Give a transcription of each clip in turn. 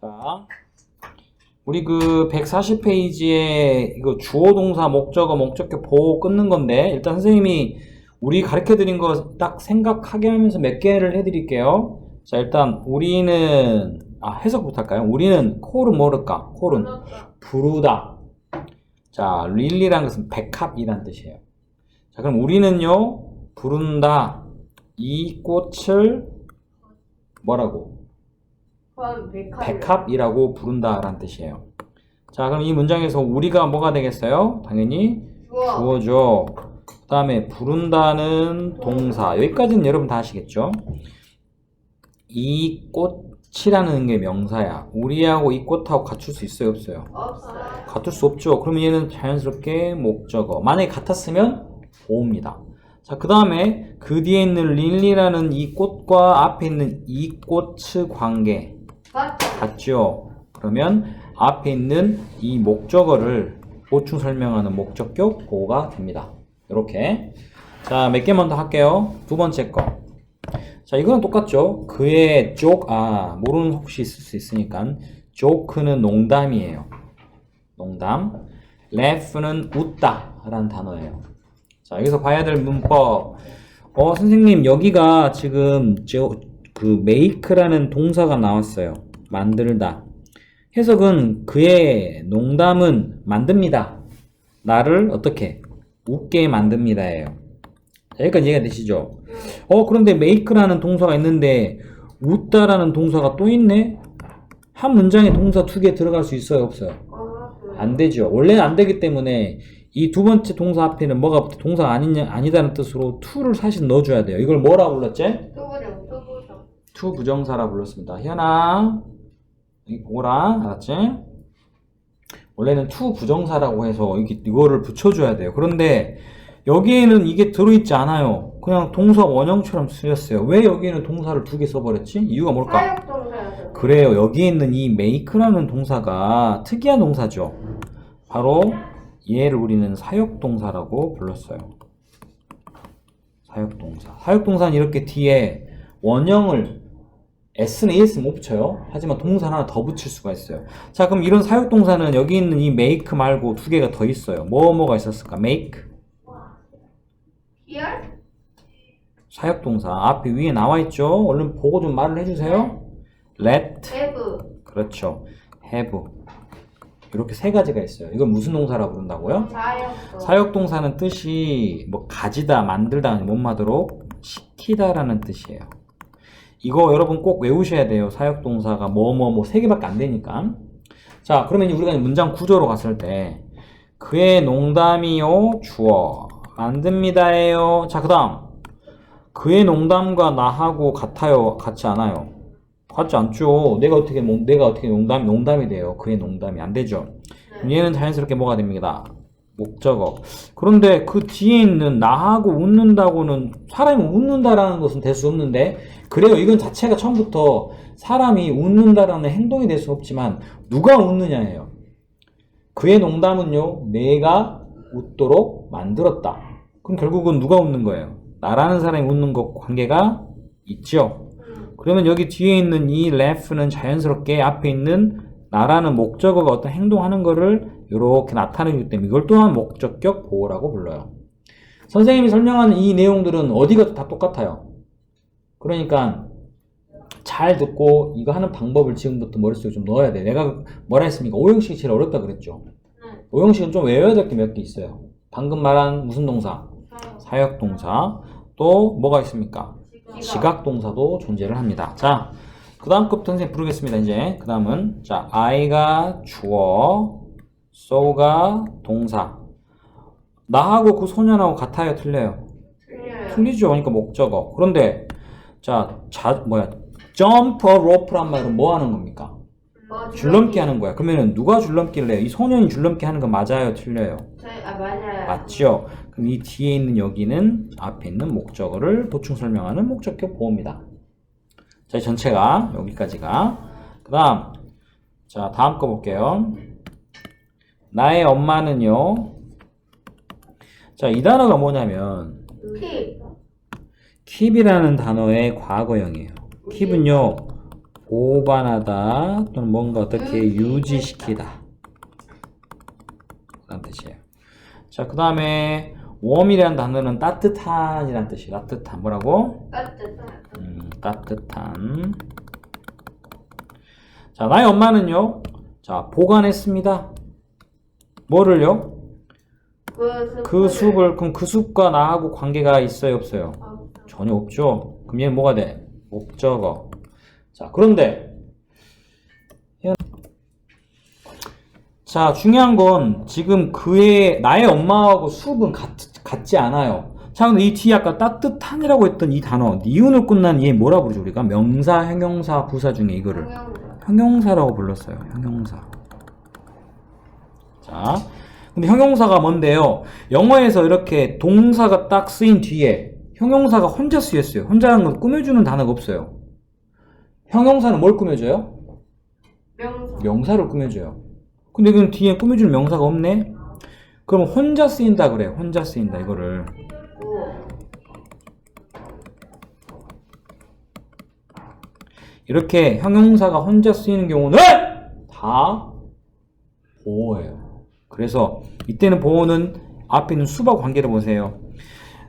자, 우리 그 140페이지에 이거 주어 동사 목적어 목적격 보호 끊는 건데 일단 선생님이 우리 가르쳐 드린 거 딱 생각하게 하면서 몇 개를 해 드릴게요. 자, 일단 우리는 아, 해석부터 할까요? 우리는 콜은 뭐를까? 콜은 부르다. 자, 릴리라는 것은 백합이란 뜻이에요. 자, 그럼 우리는요, 부른다. 이 꽃을 뭐라고? 백합이라고 부른다라는 뜻이에요. 자, 그럼 이 문장에서 우리가 뭐가 되겠어요? 당연히 주어. 주어죠. 그 다음에 부른다는 동사. 여기까지는 여러분 다 아시겠죠? 이 꽃이라는 게 명사야. 우리하고 이 꽃하고 갖출 수 있어요, 없어요? 없어요. 같을 수 없죠. 그러면 얘는 자연스럽게 목적어. 만약에 같았으면 보호입니다. 자, 그 다음에 그 뒤에 있는 릴리라는 이 꽃과 앞에 있는 이 꽃의 관계. 같죠? 그러면 앞에 있는 이 목적어를 보충 설명하는 목적격 보호가 됩니다. 이렇게. 자, 몇 개만 더 할게요. 두 번째 거. 자, 이거는 똑같죠? 그의 쪽, 아, 모르는 혹시 있을 수 있으니까. 조크는 농담이에요. 농담. laugh는 웃다. 라는 단어예요. 자, 여기서 봐야 될 문법. 어, 선생님, 여기가 지금 저, 그 make라는 동사가 나왔어요. 만들다. 해석은 그의 농담은 만듭니다. 나를 어떻게 웃게 만듭니다예요. 자, 여기까지 이해가 되시죠? 어, 그런데 make라는 동사가 있는데 웃다라는 동사가 또 있네? 한 문장에 동사 두 개 들어갈 수 있어요, 없어요? 안 되죠. 원래는 안 되기 때문에 이 두 번째 동사 앞에는 뭐가 붙어? 동사가 아니냐, 아니다는 뜻으로 to를 사실 넣어줘야 돼요. 이걸 뭐라고 불렀지? to 부정사라 불렀습니다. 현아, 여기 보라, 알았지? 원래는 to 부정사라고 해서 이게, 이거를 붙여줘야 돼요. 그런데 여기에는 이게 들어있지 않아요. 그냥 동사 원형처럼 쓰였어요. 왜 여기에는 동사를 두 개 써버렸지? 이유가 뭘까? 그래요. 여기에 있는 이 make라는 동사가 특이한 동사죠. 바로 얘를 우리는 사역동사라고 불렀어요. 사역동사. 사역동사는 이렇게 뒤에 원형을 s는 es 못 붙여요. 하지만 동사 하나 더 붙일 수가 있어요. 자, 그럼 이런 사역 동사는 여기 있는 이 make 말고 두 개가 더 있어요. 뭐 뭐가 있었을까? make here? 사역 동사 앞에 위에 나와 있죠. 얼른 보고 좀 말을 해 주세요. let have. 그렇죠. have. 이렇게 세 가지가 있어요. 이건 무슨 동사라 부른다고요? 사역동. 사역 동사는 뜻이 뭐 가지다, 만들다, 못마도록 시키다라는 뜻이에요. 이거 여러분 꼭 외우셔야 돼요. 사역동사가 뭐뭐뭐 세 개밖에 안 되니까. 자, 그러면 우리가 문장 구조로 갔을 때 그의 농담이요 주어 만듭니다예요. 자, 그다음 그의 농담과 나하고 같아요, 같지 않아요? 같지 않죠. 내가 어떻게 농- 내가 어떻게 농담 농담이 돼요? 그의 농담이 안 되죠. 얘는 자연스럽게 뭐가 됩니다. 목적어. 그런데 그 뒤에 있는 나하고 웃는다고는 사람이 웃는다라는 것은 될 수 없는데 그래요. 이건 자체가 처음부터 사람이 웃는다라는 행동이 될 수 없지만 누가 웃느냐예요. 그의 농담은요. 내가 웃도록 만들었다. 그럼 결국은 누가 웃는 거예요? 나라는 사람이 웃는 것 관계가 있죠. 그러면 여기 뒤에 있는 이 laugh는 자연스럽게 앞에 있는 나라는 목적어가 어떤 행동하는 거를 이렇게 나타내기 때문에 이걸 또한 목적격 보호라고 불러요. 선생님이 설명하는 이 내용들은 어디가 다 똑같아요. 그러니까 잘 듣고 이거 하는 방법을 지금부터 머릿속에 좀 넣어야 돼. 내가 뭐라 했습니까? 오형식이 제일 어렵다 그랬죠. 네. 오형식은 좀 외워야 될 게 몇 개 있어요. 방금 말한 무슨 동사? 사역. 사역동사. 또 뭐가 있습니까? 지각. 지각 동사도 존재를 합니다. 자, 그 다음 것부터 선생님 부르겠습니다. 이제 그 다음은 자 I가 주어, so가 동사. 나하고 그 소년하고 같아요, 틀려요? 틀려요. 틀리죠. 그러니까 목적어. 그런데 자, 자 뭐야? jump a rope란 말은 뭐 하는 겁니까? 뭐, 줄넘기 하는 거야. 그러면은 누가 줄넘기를 해요? 이 소년이 줄넘기 하는 거 맞아요, 틀려요? 저희, 아, 맞아요. 맞죠? 그럼 이 뒤에 있는 여기는 앞에 있는 목적어를 보충 설명하는 목적격 보호입니다. 자, 이 전체가 여기까지가. 그 다음, 자, 다음 거 볼게요. 나의 엄마는요. 자, 이 단어가 뭐냐면, 키. keep이라는 단어의 과거형이에요. keep은요, 보관하다 또는 뭔가 어떻게 유지시키다 라는 뜻이에요. 자, 그 다음에 웜이라는 단어는 따뜻한이라는 뜻이에요. 따뜻한 뭐라고? 따뜻한. 음, 따뜻한. 자, 나의 엄마는요. 자, 보관했습니다. 뭐를요? 그 숲을. 그 숲을 그럼 그 숲과 나하고 관계가 있어요, 없어요? 없어. 전혀 없죠. 그럼 얘는 뭐가 돼? 목적어. 자, 그런데 자, 중요한 건 지금 그의 나의 엄마하고 숲은 같, 같지 않아요. 자, 근데 이 뒤에 아까 따뜻한이라고 했던 이 단어, 니은을 끝난 얘 뭐라 부르죠, 우리가? 명사, 형용사, 부사 중에 이거를 형용사. 형용사라고 불렀어요. 형용사. 자, 근데 형용사가 뭔데요? 영어에서 이렇게 동사가 딱 쓰인 뒤에 형용사가 혼자 쓰였어요. 혼자라는 건 꾸며주는 단어가 없어요. 형용사는 뭘 꾸며줘요? 명사. 명사를 꾸며줘요. 근데 그 뒤에 꾸며주는 명사가 없네? 그럼 혼자 쓰인다 그래. 혼자 쓰인다 이거를. 오. 이렇게 형용사가 혼자 쓰이는 경우는 다 보호예요. 그래서 이때는 보호는 앞에 있는 수와 관계를 보세요.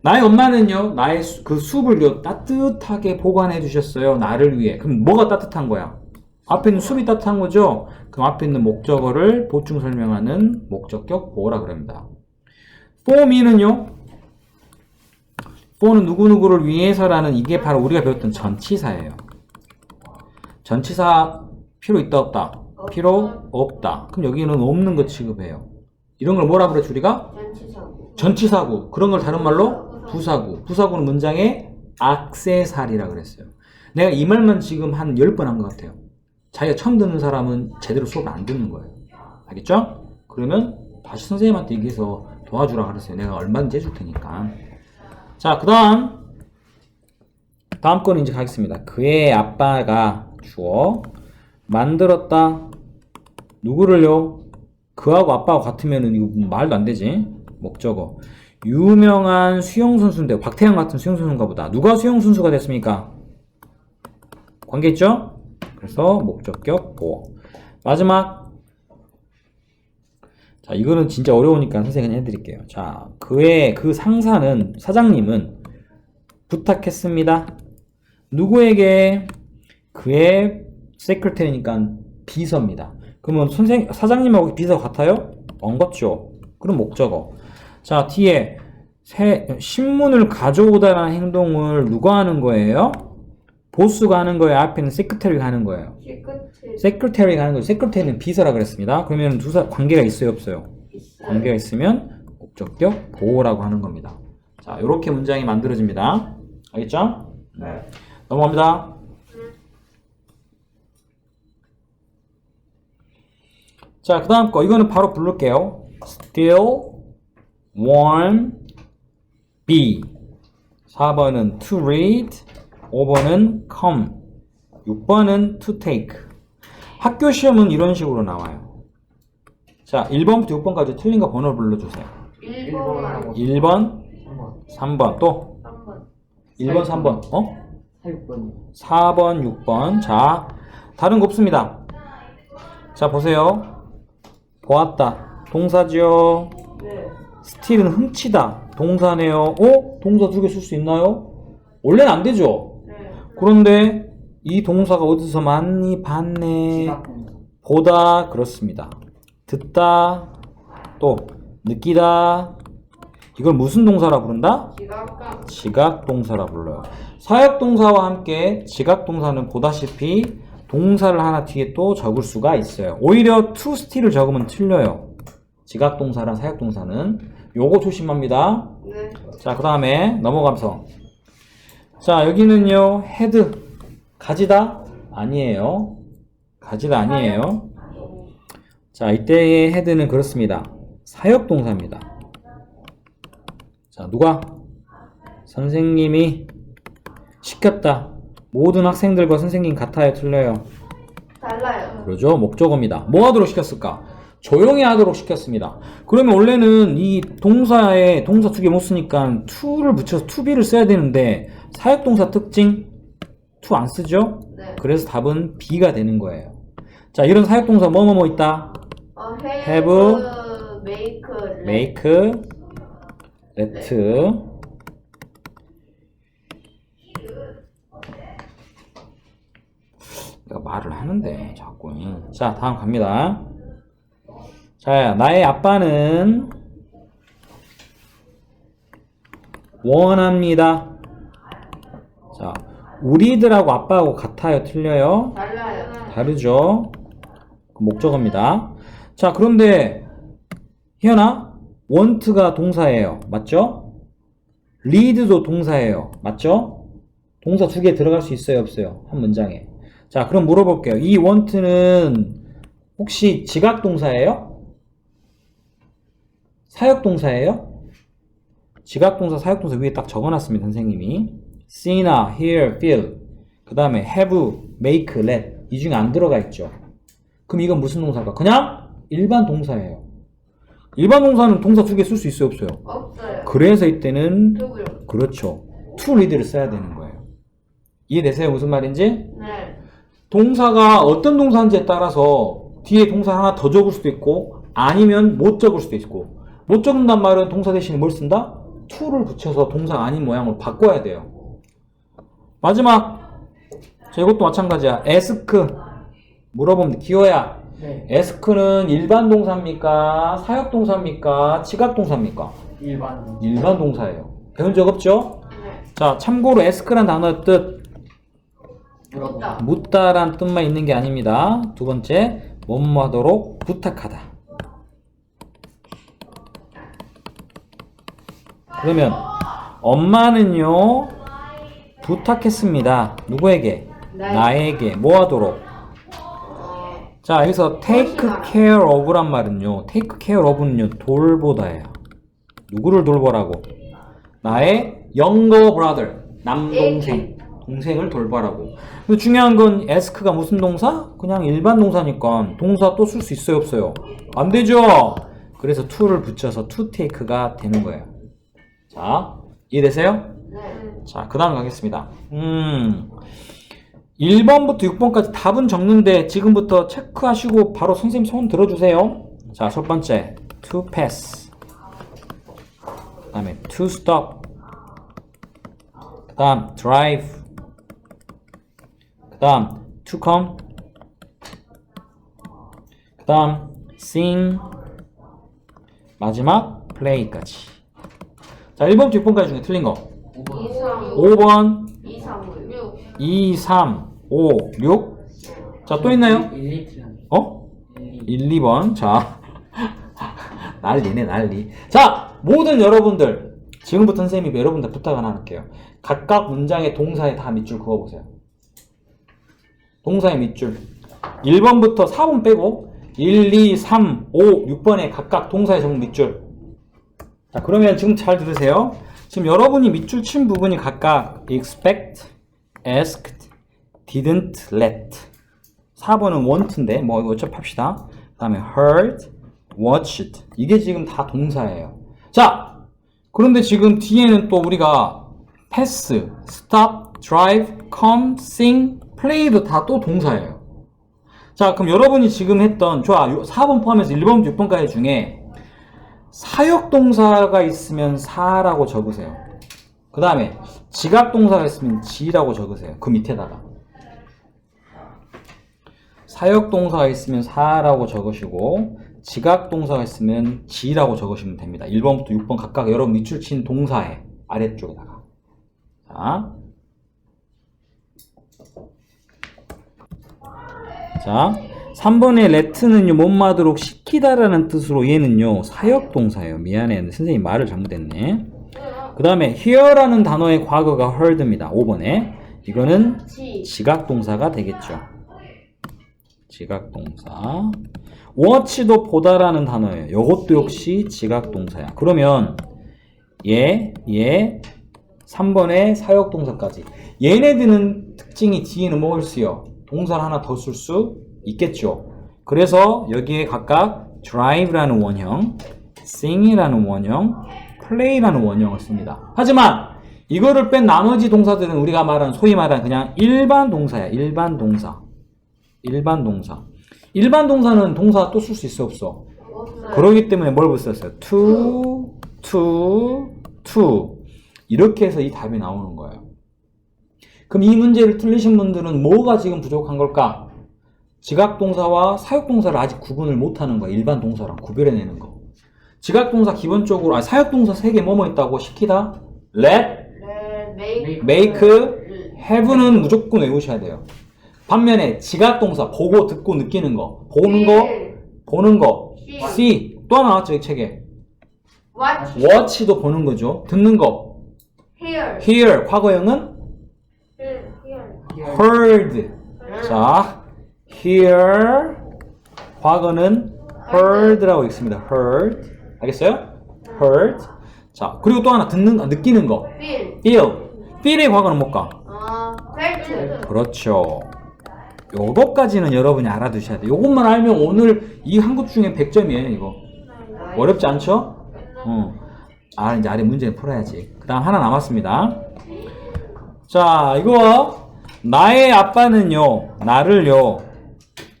나의 엄마는요, 나의 수- 그 숲을요, 따뜻하게 보관해 주셨어요. 나를 위해. 그럼 뭐가 따뜻한 거야? 앞에 있는 숲이 따뜻한 거죠? 그럼 앞에 있는 목적어를 보충 설명하는 목적격 보호라 그럽니다. for me는요, for는 누구누구를 위해서라는 이게 바로 우리가 배웠던 전치사예요. 전치사 필요 있다 없다? 필요 없다. 그럼 여기는 없는 거 취급해요. 이런 걸 뭐라 그랬죠 우리가? 전치사고. 전치사구. 그런 걸 다른 말로 부사구. 부사구는 문장의 악세사리라 그랬어요. 내가 이 말만 지금 한 10번 한 것 같아요. 자기가 처음 듣는 사람은 제대로 수업을 안 듣는 거예요. 알겠죠? 그러면 다시 선생님한테 얘기해서 도와주라 그랬어요. 내가 얼마든지 해줄 테니까. 자, 그 다음. 다음 거는 이제 가겠습니다. 그의 아빠가 주어 만들었다. 누구를요? 그하고 아빠가 같으면은 이거 말도 안 되지. 목적어. 유명한 수영 선수인데 박태양 같은 수영 선수인가 보다. 누가 수영 선수가 됐습니까? 관계 있죠? 그래서 목적격 보어. 마지막. 자, 이거는 진짜 어려우니까 선생님이 해드릴게요. 자, 그의 그 상사는 사장님은 부탁했습니다. 누구에게? 그의 세크레터리니까 비서입니다. 그러면 선생 사장님하고 비서 같아요? 엉겁죠. 그럼 목적어. 자 뒤에 새, 신문을 가져오다라는 행동을 누가 하는 거예요? 보스가 하는 거예요. 앞에는 세크레터리가 하는 거예요. 세크레터리가 하는 거예요. 세크레터리는 비서라 그랬습니다. 그러면 두 사 관계가 있어요, 없어요? 있어요. 관계가 있으면 목적격 보호라고 하는 겁니다. 자, 이렇게 문장이 만들어집니다. 알겠죠? 네. 넘어갑니다. 자, 그 다음 거. 이거는 바로 부를게요. still, warm, be. 4번은 to read, 5번은 come, 6번은 to take. 학교 시험은 이런 식으로 나와요. 자, 1번부터 6번까지 틀린 거 번호 불러주세요. 1번하고 1번, 3번, 3번, 또 3번. 1번, 3번, 어? 4, 6번이요. 4번, 6번. 자, 다른 거 없습니다. 자, 보세요. 보았다. 동사지요. 네. 스틸은 훔치다. 동사네요. 어? 동사 두 개 쓸 수 있나요? 원래는 안 되죠. 네. 그런데 이 동사가 어디서 많이 봤네. 보다 그렇습니다. 듣다 또 느끼다 이걸 무슨 동사라 부른다? 지각 동사라 불러요. 사역 동사와 함께 지각 동사는 보다시피 동사를 하나 뒤에 또 적을 수가 있어요. 오히려 to still을 적으면 틀려요. 지각 동사랑 사역 동사는 요거 조심합니다. 네. 자, 그 다음에 넘어가면서. 자, 여기는요, 헤드. 가지다? 아니에요. 가지다 아니에요. 자, 이때의 헤드는 그렇습니다. 사역 동사입니다. 자, 누가? 선생님이 시켰다. 모든 학생들과 선생님 같아요, 틀려요? 달라요. 그러죠. 목적어입니다. 뭐 하도록 시켰을까? 조용히 하도록 시켰습니다. 그러면 원래는 이 동사에 동사 두 개 못 쓰니까 to를 붙여서 to be를 써야 되는데 사역동사 특징 to 안 쓰죠? 네. 그래서 답은 B가 되는 거예요. 자, 이런 사역동사 뭐뭐 뭐 있다. 어, have, have, make, let. let. 내가 말을 하는데 자꾸. 자, 다음 갑니다. 자, 나의 아빠는 원합니다. 자, 우리들하고 아빠하고 같아요, 틀려요? 달라요. 다르죠? 그 목적어입니다. 자, 그런데 희연아, want가 동사예요. 맞죠? lead도 동사예요. 맞죠? 동사 두 개 들어갈 수 있어요, 없어요? 한 문장에. 자, 그럼 물어볼게요. 이 want는 혹시 지각 동사예요? 사역 동사예요? 지각 동사, 사역 동사 위에 딱 적어놨습니다, 선생님이. see나, hear, feel. 그 다음에 have, make, let. 이 중에 안 들어가 있죠. 그럼 이건 무슨 동사일까? 그냥 일반 동사예요. 일반 동사는 동사 두 개 쓸 수 있어요, 없어요? 없어요. 그래서 이때는 누구요? 그렇죠. to read를 써야 되는 거예요. 이해되세요? 무슨 말인지? 네. 동사가 어떤 동사인지에 따라서 뒤에 동사 하나 더 적을 수도 있고 아니면 못 적을 수도 있고 못 적는단 말은 동사 대신에 뭘 쓴다? to를 붙여서 동사 아닌 모양으로 바꿔야 돼요. 마지막 자 이것도 마찬가지야. ask 물어보면 돼. 기호야. 네, ask는 일반 동사입니까? 사역 동사입니까? 지각 동사입니까? 일반 일반 동사예요. 배운 적 없죠? 네. 자 참고로 ask란 단어의 뜻 묻다. 묻다란 뜻만 있는 게 아닙니다. 두 번째, 뭐뭐 하도록 부탁하다. 그러면 엄마는요 부탁했습니다. 누구에게? 나에게. 나에게 뭐 하도록? 어, 자 여기서 take care of란 말은요 take care of는요 돌보다예요. 누구를 돌보라고? 나의 younger brother 남동생 동생을 돌보라고. 근데 중요한 건 ask가 무슨 동사? 그냥 일반 동사니까 동사 또 쓸 수 있어요 없어요? 안 되죠. 그래서 to를 붙여서 to take가 되는 거예요. 자 이해되세요? 네. 자, 그 다음 가겠습니다. 음, 1번부터 6번까지 답은 적는데 지금부터 체크하시고 바로 선생님 손 들어주세요. 자, 첫 번째, to pass. 그 다음에 to stop. 그 다음, drive. 그 다음, to come. 그 다음, sing. 마지막, play까지. 자, 1번부터 6번까지 중에 틀린 거. 5번 2, 3, 5번, 2, 3, 6. 2, 3, 5, 6. 자, 또 있나요? 1, 2, 7, 어? 1, 2 1, 2번. 자. 난리네, 난리. 자, 모든 여러분들. 지금부터 선생님이 여러분들 부탁 하나 할게요. 각각 문장의 동사에 다 밑줄 그어보세요. 동사의 밑줄. 1번부터 4번 빼고 1, 2, 3, 5, 6번에 각각 동사의 제목 밑줄. 자, 그러면 지금 잘 들으세요. 지금 여러분이 밑줄 친 부분이 각각 expect, asked, didn't let. 4번은 want인데 뭐 어차피 합시다. 그 다음에 heard, watched. 이게 지금 다 동사예요. 자, 그런데 지금 뒤에는 또 우리가 pass, stop, drive, come, sing, play도 다 또 동사예요. 자, 그럼 여러분이 지금 했던 좋아. 4번 포함해서 1번부터 6번까지 중에 사역 동사가 있으면 사라고 적으세요. 그 다음에 지각 동사가 있으면 지라고 적으세요. 그 밑에다가. 사역 동사가 있으면 사라고 적으시고 지각 동사가 있으면 지라고 적으시면 됩니다. 1번부터 6번 각각 여러분 밑줄 친 동사에 아래쪽에다가. 자. 자, 3번의 let는요, 못 마도록 시키다라는 뜻으로 얘는요, 사역 동사예요. 미안해. 선생님 말을 잘못했네. 그 다음에 hear라는 단어의 과거가 heard입니다. 5번에. 이거는 지. 지각 동사가 되겠죠. 지각 동사. watch도 보다라는 단어예요. 이것도 역시 지각 동사야. 그러면 얘, 얘, 3번의 사역 동사까지. 얘네들은 특징이 뒤에는 뭘 쓰여? 동사를 하나 더 쓸 수 있겠죠. 그래서 여기에 각각 drive라는 원형, sing이라는 원형, play라는 원형을 씁니다. 하지만 이거를 뺀 나머지 동사들은 우리가 말하는 소위 말하는 그냥 일반 동사야. 일반 동사. 일반 동사. 일반 동사는 동사 또 쓸 수 있어 없어? 그러기 때문에 뭘 붙였어요? to, to, to. 이렇게 해서 이 답이 나오는 거예요. 그럼 이 문제를 틀리신 분들은 뭐가 지금 부족한 걸까? 지각동사와 사역동사를 아직 구분을 못하는 거야. 일반 동사랑 구별해내는 거. 지각동사 기본적으로, 아, 사역동사 세개 뭐뭐 있다고 시키다? let, 네, make, make, have는 무조건 외우셔야 돼요. 반면에 지각동사 보고 듣고 느끼는 거, 보는 거, 보는 거, see, 또 하나 나왔죠 이 책에 watch, watch도 보는 거죠 듣는 거 hear, hear 과거형은. Heard. 자 hear. 과거는 heard라고 있습니다. heard. 알겠어요? heard. 자 그리고 또 하나 듣는 거 느끼는 거. Feel, feel. feel의 과거는 뭘까? 어, felt, 그렇죠. 요거까지는 여러분이 알아두셔야 돼요. 요것만 알면 오늘 이 한국 중에 100점이에요 이거. 어렵지 않죠? 어. 아, 이제 아래 문제를 풀어야지. 그 다음 하나 남았습니다. 자, 이거, 나의 아빠는요, 나를요,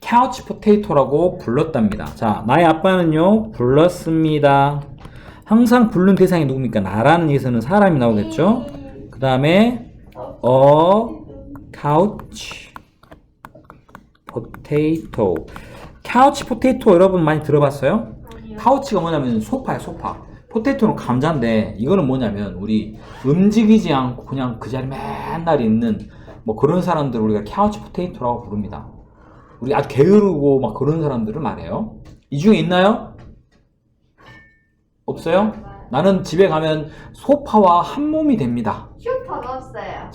카우치 포테이토라고 불렀답니다. 자, 나의 아빠는요, 불렀습니다. 항상 부른 대상이 누굽니까? 나라는 얘기에서는 사람이 나오겠죠? 그 다음에, 어, couch potato. 카우치 포테이토 여러분 많이 들어봤어요? 카우치가 뭐냐면 소파야 소파 포테이토는 감자인데 이거는 뭐냐면 우리 움직이지 않고 그냥 그 자리 맨날 있는 뭐 그런 사람들을 우리가 카우치 포테이토라고 부릅니다 우리 아주 게으르고 막 그런 사람들을 말해요 이 중에 있나요? 없어요? 나는 집에 가면 소파와 한 몸이 됩니다 슈퍼가 없어요.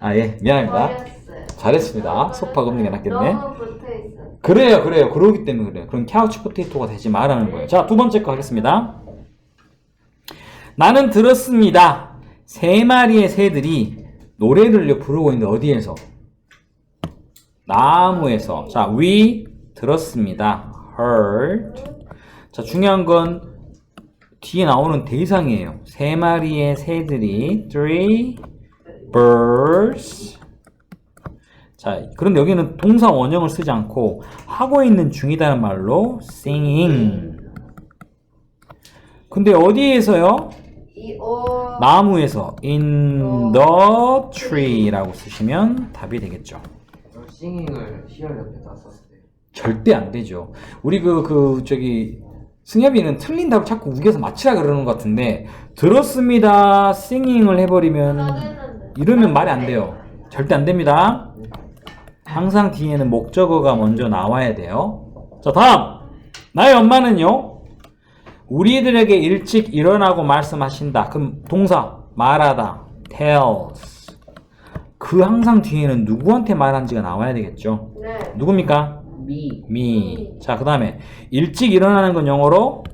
아예 미안합니다 버렸어요. 잘했습니다 소파가 없는 게 낫겠네 너무 붙어 있어. 그래요, 그래요. 그러기 때문에 그래요. 그럼 카우치 포테이토가 되지 말라는 거예요. 자, 두 번째 거 하겠습니다. 나는 들었습니다. 세 마리의 새들이 노래를 부르고 있는데 어디에서? 나무에서. 자, we 들었습니다. heard. 자, 중요한 건 뒤에 나오는 대상이에요. 세 마리의 새들이 three birds 자, 그런데 여기는 동사 원형을 쓰지 않고 하고 있는 중이다는 말로 singing. 근데 어디에서요? 오. 나무에서 in the tree라고 쓰시면 답이 되겠죠. 싱잉을 시열 옆에다 썼어요. 절대 안 되죠. 우리 그, 그, 저기, 승엽이는 틀린 답을 자꾸 우겨서 맞히라 그러는 것 같은데, 들었습니다. singing을 해버리면, 이러면 말이 안 돼요. 절대 안 됩니다. 항상 뒤에는 목적어가 먼저 나와야 돼요. 자, 다음. 나의 엄마는요, 우리들에게 일찍 일어나고 말씀하신다. 그럼 동사, 말하다, tells. 그 항상 뒤에는 누구한테 말한지가 나와야 되겠죠. 네. 누굽니까? 미 me. 자, 그 다음에 일찍 일어나는 건 영어로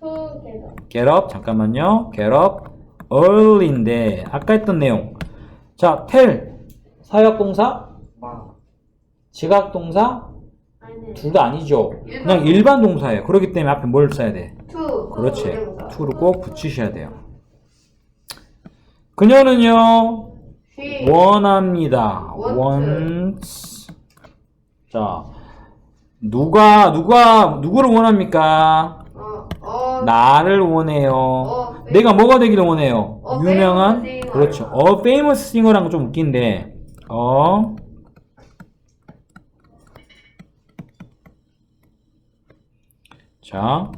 투 개가. get up. 잠깐만요. get up early인데 아까 했던 내용. 자, tell 사역 동사, 마 지각 동사 아니. 둘 다 아니죠. 그냥 일반 동사예요. 그렇기 때문에 앞에 뭘 써야 돼? 투. 그렇지. 투. to를 꼭 붙이셔야 돼요. 그녀는요 she. 원합니다. Want. wants. 자, 누가 누가 누구를 원합니까? 어. 어. 나를 원해요. 어, 내가 뭐가 되기를 원해요? 어, 유명한. 그렇죠. 어 famous singer라는 건좀 웃긴데 어 자,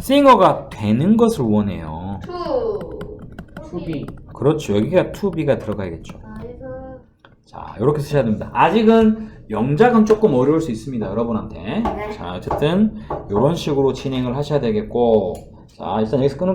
싱어가 되는 것을 원해요. 투. 투비 그렇죠. 여기가 to be가 들어가야겠죠. 나이스. 자, 이렇게 쓰셔야 됩니다. 아직은 영작은 조금 어려울 수 있습니다, 여러분한테. 네. 자, 어쨌든 이런 식으로 진행을 하셔야 되겠고, 자, 일단 여기서 끊을게요.